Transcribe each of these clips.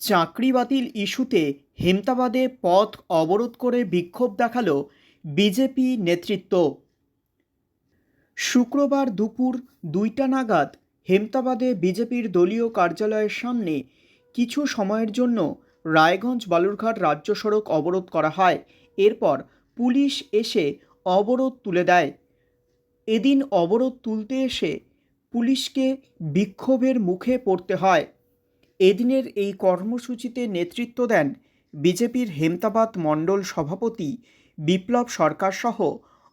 চাকরি বাতিল ইস্যুতে হেমতাবাদে পথ অবরোধ করে বিক্ষোভ দেখাল বিজেপি নেতৃত্ব। শুক্রবার দুপুর দুইটা নাগাদ হেমতাবাদে বিজেপির দলীয় কার্যালয়ের সামনে কিছু সময়ের জন্য রায়গঞ্জ বালুরঘাট রাজ্য সড়ক অবরোধ করা হয়। এরপর পুলিশ এসে অবরোধ তুলে দেয়। এদিন অবরোধ তুলতে এসে পুলিশকে বিক্ষোভের মুখে পড়তে হয়। এদিনের এই কর্মসূচিতে নেতৃত্ব দেন বিজেপির হেমতাবাদ মণ্ডল সভাপতি বিপ্লব সরকার সহ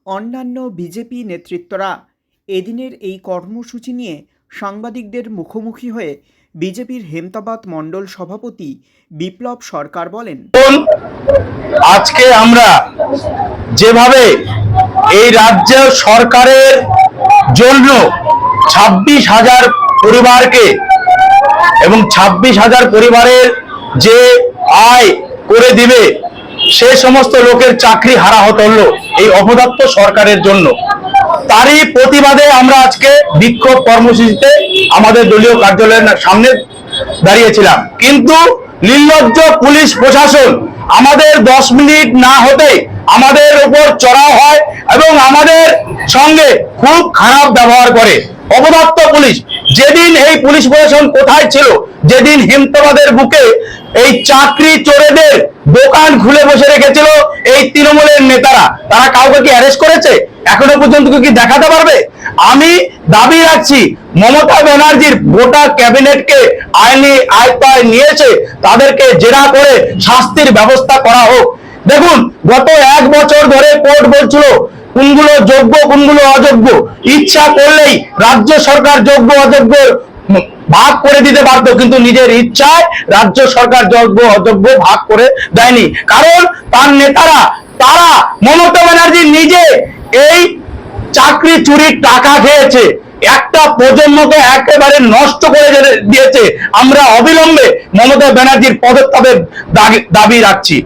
অন্যান্য বিজেপি নেতৃত্বরা। এদিনের এই কর্মসূচি নিয়ে সাংবাদিকদের মুখোমুখি হয়ে বিজেপির হেমতাবাদ মণ্ডল সভাপতি বিপ্লব সরকার বলেন আজকে আমরা যেভাবে এই রাজ্য সরকারের জন্য ছাব্বিশ হাজার পরিবারকে এবং ছাব্বিশ হাজার পরিবারের যে আয় করে দিবে, সে সমস্ত লোকের চাকরি হারা হতে হলো এই অপদার্থ সরকারের জন্য। তারই প্রতিবাদে আমরা আজকে বিক্ষোভ কর্মসূচিতে আমাদের দলীয় কার্যালয়ের সামনে দাঁড়িয়েছিলাম। কিন্তু নির্লজ্জ পুলিশ প্রশাসন আমাদের দশ মিনিট না হতে আমাদের উপর চড়াও হয় এবং আমাদের সঙ্গে খুব খারাপ ব্যবহার করে। অপদার্থ পুলিশ যেদিন এই পুলিশ প্রশাসন কোথায় ছিল, যেদিন হেমতাবাদের বুকে এই চাকরি চোরেদের দোকান খুলে বসে রেখেছিল এই তৃণমূলের নেতারা, তারা কাউকে কি অ্যারেস্ট করেছে? এখনও পর্যন্ত কি দেখাতে পারবে? আমি দাবি রাখছি, মমতা ব্যানার্জির গোটা ক্যাবিনেটকে আইনি আয়ত্তায় নিয়েছে, তাদেরকে জেরা করে শাস্তির ব্যবস্থা করা হোক। দেখুন, গত এক বছর ধরে কোর্ট বলছিল কোনগুলো যোগ্য, কোনগুলো অযোগ্য? ইচ্ছা করলেই রাজ্য সরকার যোগ্য, অযোগ্য ভাগ করে দিতে পারতো কিন্তু নিজের ইচ্ছায় রাজ্য সরকার যোগ্য, অযোগ্য ভাগ করে দেয়নি। কারণ তার নেতারা, তারা মমতা ব্যানার্জি নিজে এই চাকরি চুরির টাকা খেয়েছে। একটা প্রজন্মকে একেবারে নষ্ট করে দিয়েছে। আমরা অবিলম্বে মমতা ব্যানার্জির দাবি- দাবি রাখছি।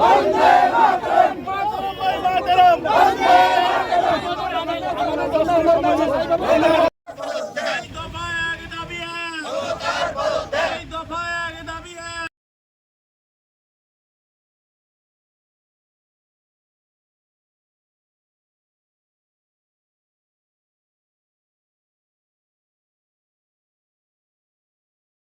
বন্দে